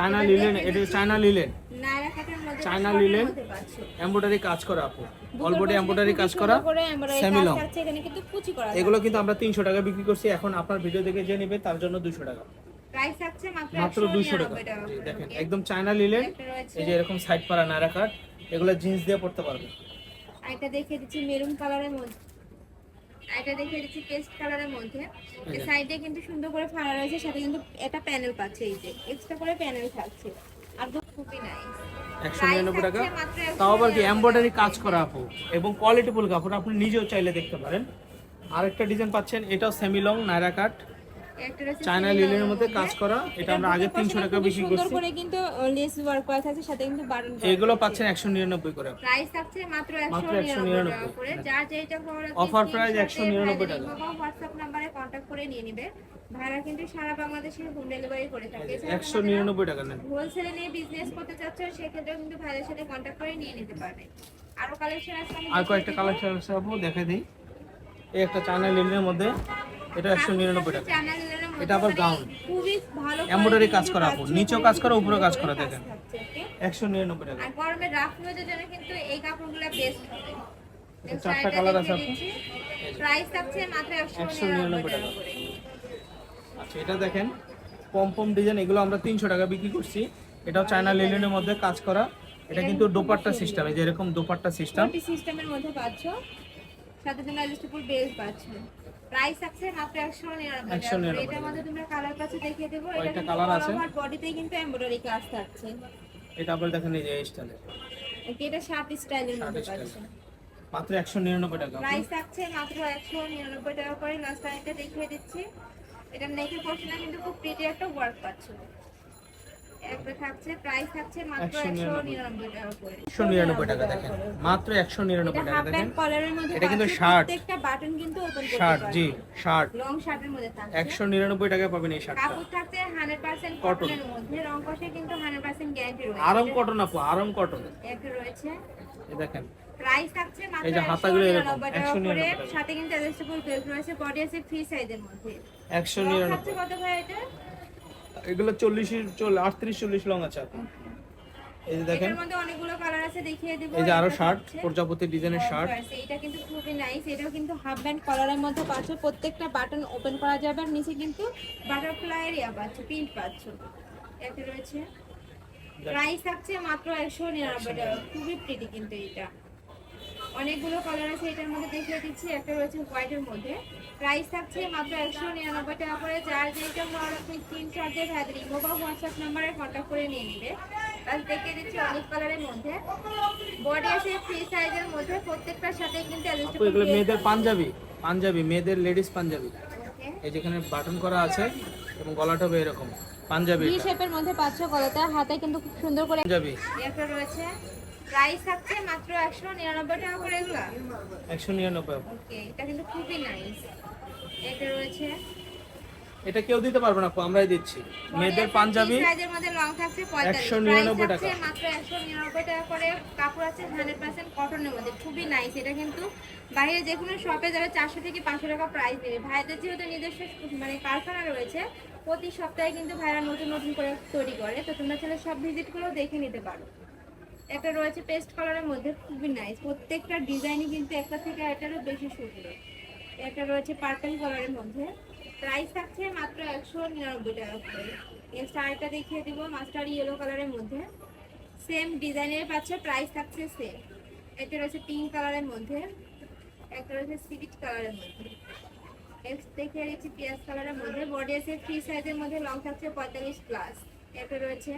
China linen এটা China linen. China linen embroidery কাজ করা আপু। অলবডি এমব্রয়ডারি কাজ করা করে embroidery সেমি লং। থাকছে, এখানে কিন্তু কুচি করা এগুলো কিন্তু আমরা তিনশো টাকা বিক্রি করছি এখন আপনার ভিডিও দেখে যে নেবে তার জন্য দুশো টাকা। মাত্র দুইশো টাকা। 199 টাকা জি, করে। দেখেন একদম চায়না লিলেন এই যে এরকম সাইড পারা নায়রা কাট এগুলো জিন্স দিয়ে পড়তে পারবে এটা দেখিয়ে দিচ্ছি মেরুন কালারের মধ্যে। এটা দেখিয়ে দিচ্ছি পেস্ট কালারের মধ্যে। সাইডে কিন্তু সুন্দর করে ফাড়া রয়েছে সাথে কিন্তু এটা প্যানেল পাচ্ছে এই যে। এক্সট্রা করে প্যানেল থাকছে। আর খুবই নাইস একশো নিরানব্বই টাকা। তাও আবার কি 199 এমব্রয়ডারি কাজ করা আপু। এবং কোয়ালিটিফুল কাপড় আপনি নিজেও চাইলে দেখতে পারেন। আরেকটা ডিজাইন পাচ্ছেন এটাও semi long Nayra cut China লিলেনের মধ্যে কাজ করা এটা আমরা আগে বুকের তিনশো পাশে টাকা খুবই বিক্রি সুন্দর করে কিন্তু লেস ওয়ার্ক করা থাকছে সাথে কিন্তু বাটন এগুলো পাচ্ছেন একশো নিরানব্বই করে। প্রাইস থাকছে মাত্র মাত্র 199 করে। যার যেটা ভালো লাগবে Offer price 199 টাকা। হোয়াটসঅ্যাপ নম্বরে কন্টাক্ট করে নিয়ে নেবে। ভাড়া কিন্তু সারা বাংলাদেশে হোম ডেলিভারি করে থাকে। একশো নিরানব্বই টাকা নেন। হোলসেলে নিয়ে বিজনেস করতে চাচ্ছ সেক্ষেত্রেও কিন্তু ভাইদের সাথে কন্টাক্ট করে নিয়ে নিতে পারবে। আরও কালেকশন আছে আর কয়েকটা। কালেকশন আছে আপু দেখে দিই। এই একটা চায়না লিলেনের মধ্যে এটা একশো নিরানব্বই টাকা। এটা আবার Embroidery quality কাজ করা আপু। নিচেও কাজ করা, উপরেও কাজ করা দেখেন। একশো নিরানব্বই টাকা। গরমে রাফ ইউজের জন্য কিন্তু এই কাপড়গুলো বেস্ট হবে। চারটা কালার আছে আপু। প্রাইস থাকছে মাত্র 199 টাকা আচ্ছা এটা দেখেন পমপম ডিজাইন এগুলো আমরা তিনশো টাকা বিক্রি করছি। এটাও চায়না লিলেনের মধ্যে কাজ করা। এটা কিন্তু দোপাট্টা সিস্টেম এই যে এরকম দোপাট্টা সিস্টেম সিস্টেমের মধ্যে পাচ্ছ। সাথে তোমরা অ্যাডজাস্টেবল পাচ্ছ। প্রাইস আছে মাত্র 199 টাকা। 199 এটার মধ্যে তোমরা কালার পাচ্ছ দেখিয়ে দেবো। এটা colour বডিতে কিন্তু এমব্রয়ডারি কাজ থাকছে। এটা আবার দেখেন এই যে স্টাইলে এটা শার্ট স্টাইলের মধ্যে মাত্র টাকা। প্রাইস থাকছে মাত্র 199 টাকা করে। লাস্ট টাইমটা দেখিয়ে দিচ্ছি। এটা নেকের পোর্শনে কিন্তু খুব প্রিটি একটা ওয়ার্ক পাচ্ছ একটা থাকছে প্রাইস থাকছে মাত্র 199 টাকা। একশো নিরানব্বই দেখেন। মাত্র একশো নিরানব্বই টাকা দেখেন। প্যান্ট কলারের মধ্যে এটা কিন্তু পাচ্ছ, বাটন কিন্তু শার্ট জি শার্ট লং শার্টের মধ্যে একশো নিরানব্বই টাকায় পাবেন এই শার্টটা কাপড় থাকছে 100% কটনের মধ্যে। রং কষে কিন্তু 100% গ্যারান্টি রয়েছে। আরম কটন আপু আরম কটন রয়েছে। দেখেন। প্রাইস থাকছে মাত্র এই যে হাতাগুলো এরকম, 199 টাকা। করে সাথে কিন্তু অ্যাডজাস্টেবল বেল্ট রয়েছে বডি আছে ফ্রি সাইজের মধ্যে। একশো লং নিরানব্বই। থাকছে কত ভাই এটা? এগুলো চল্লিশ চল আটত্রিশ চল্লিশ লং আছে এই যে দেখেন। মধ্যে অনেকগুলো কালার আছে দেখিয়ে দেব। এই যে আরও শার্ট প্রজাপতি ডিজাইনের শার্ট। এটা কিন্তু খুবই নাইস এটাও কিন্তু হাফ ব্যান্ড কলারের মধ্যে পাচ্ছ। প্রত্যেকটা বাটন ওপেন করা যাবে। আর নিচে কিন্তু বাটারফ্লাই এরিয়া পাচ্ছ প্রিন্ট পাচ্ছ। একটা রয়েছে। প্রাইস থাকছে মাত্র একশো নিরানব্বই টাকা। খুবই প্রিটি কিন্তু এটা অনেকগুলো কালার আছে এটার মধ্যে দেখিয়ে দিচ্ছি। একটা রয়েছে হোয়াইটের মধ্যে। প্রাইস থাকছে মাত্র একশো নিরানব্বই টাকা করে। যার যেটা ভালো লাগবে স্ক্রিনশট দিয়ে বা হোয়াটসঅ্যাপ নাম্বারে কন্ট্যাক্ট করে নিয়ে নিবে। তাহলে দেখিয়ে দিচ্ছি অনেক কালারের মধ্যে। বডি আছে ফ্রি সাইজের মধ্যে। প্রত্যেকটার সাথে কিন্তু এগুলো মেয়েদের পাঞ্জাবি। পাঞ্জাবি মেয়েদের লেডিস পাঞ্জাবি। এই যেখানে বাটন করা আছে এবং গলাটা এরকম। পাঞ্জাবি ভি এটা। শেপের মধ্যে পাচ্ছ গলাটা। হাতে কিন্তু খুব সুন্দর করে পাঞ্জাবি। একটা রয়েছে প্রাইস থাকছে মাত্র একশো নিরানব্বই টাকা করে এগুলা? একশো নিরানব্বই আপু। ওকে এটা কিন্তু খুবই নাইস এটা রয়েছে? এটা কেউ দিতে পারবে না আমরাই দিচ্ছি। মেয়েদের পাঞ্জাবি সাইজের মধ্যে লং থাকছে 199 টাকা। মাত্র 199 টাকা করে। কাপড় আছে 100% কটনের মধ্যে খুবই নাইস এটা কিন্তু বাইরে যে কোনো শপে যাবে 400 থেকে 500 টাকা প্রাইস দেবে ভাইদের যেহেতু নিজস্ব মানে কারখানা রয়েছে প্রতি সপ্তাহে কিন্তু ভাইরা নতুন নতুন করে তৈরি করে। তো তোমরা চাইলে সব ভিজিট করেও দেখে নিতে পারো। একটা রয়েছে পেস্ট কালারের মধ্যে, খুবই নাইস প্রত্যেকটা ডিজাইনই কিন্তু একটা থেকে একটারও বেশি সুন্দর। একটা রয়েছে পার্পল কালারের মধ্যে। প্রাইস থাকছে মাত্র একশো নিরানব্বই টাকা করে। এর শাড়িটা দেখিয়ে দিব মাস্টার ইয়েলো কালারের মধ্যে। সেম ডিজাইনের পাচ্ছে প্রাইস থাকছে সেম এটা রয়েছে পিঙ্ক কালারের মধ্যে, একটা রয়েছে সিভিট কালারের মধ্যে। নেক্সট দেখিয়ে দিচ্ছি পিঁয়াজ কালারের মধ্যে। বডি আছে ফ্রি সাইজের মধ্যে লং থাকছে পঁয়তাল্লিশ প্লাস এটা রয়েছে